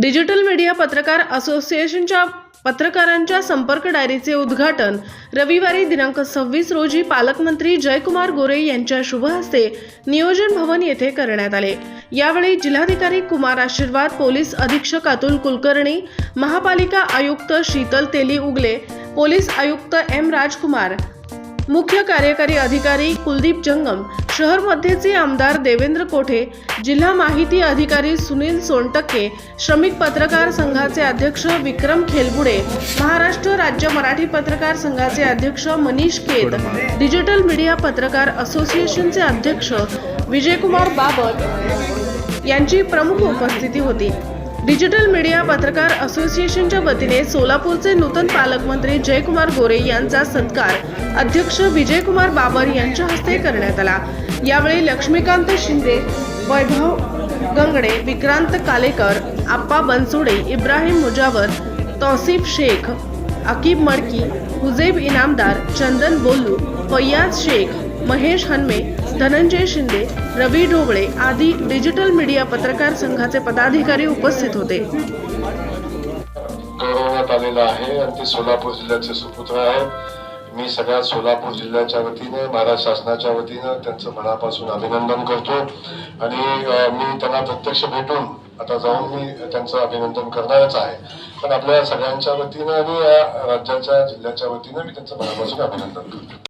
Digital media पत्रकार असोसिएशनच्या पत्रकारांच्या संपर्क डायरीचे उद्घाटन रविवारी दिनांक सव्वीस रोजी पालकमंत्री जयकुमार गोरे यांच्या शुभ हस्ते नियोजन भवन येथे करण्यात आले. यावेळी जिल्हाधिकारी कुमार आशीर्वाद पोलीस अधीक्षक अतुल कुलकर्णी महापालिका आयुक्त शीतल तेली उगले पोलीस आयुक्त एम राजकुमार मुख्य कार्यकारी अधिकारी कुलदीप जंगम शहर मध्येचे आमदार देवेंद्र कोठे जिल्हा माहिती अधिकारी सुनील सोनटक्के श्रमिक पत्रकार संघाचे अध्यक्ष विक्रम खेलबुडे महाराष्ट्र राज्य मराठी पत्रकार संघाचे अध्यक्ष मनीष केत डिजिटल मीडिया पत्रकार असोसिएशनचे अध्यक्ष विजयकुमार बाबत यांची प्रमुख उपस्थिती होती. डिजिटल मीडिया पत्रकार असोसिएशनच्या वतीने सोलापूरचे नूतन पालकमंत्री जयकुमार गोरे यांचा सत्कार. अध्यक्ष विजयकुमार बाबर यांच्या हस्ते करण्यात आला. यावेळी लक्ष्मीकांत शिंदे वैभव गंगडे विक्रांत कालेकर आप्पा बनसोडे इब्राहिम मुजावर तौसिफ शेख अकीब मडकी हुजेब इनामदार चंदन बोल्लू फैयाज शेख महेश हनमे धनंजय शिंदे रवी ढोबळे आदी डिजिटल मीडिया पत्रकार संघाचे पदाधिकारी उपस्थित होते. गौरवण्यात आलेला आहे आणि ते सोलापूर जिल्ह्याचे सुपुत्र आहेत. मी सगळ्या सोलापूर जिल्ह्याच्या वतीने महाराष्ट्र शासनाच्या वतीनं त्यांचं मनापासून अभिनंदन करतो. आणि मी त्यांना प्रत्यक्ष भेटून आता जाऊन मी त्यांचं अभिनंदन करणारच आहे. पण आपल्या सगळ्यांच्या वतीनं आणि या राज्याच्या जिल्ह्याच्या वतीनं मी त्यांचं मनापासून अभिनंदन करतो.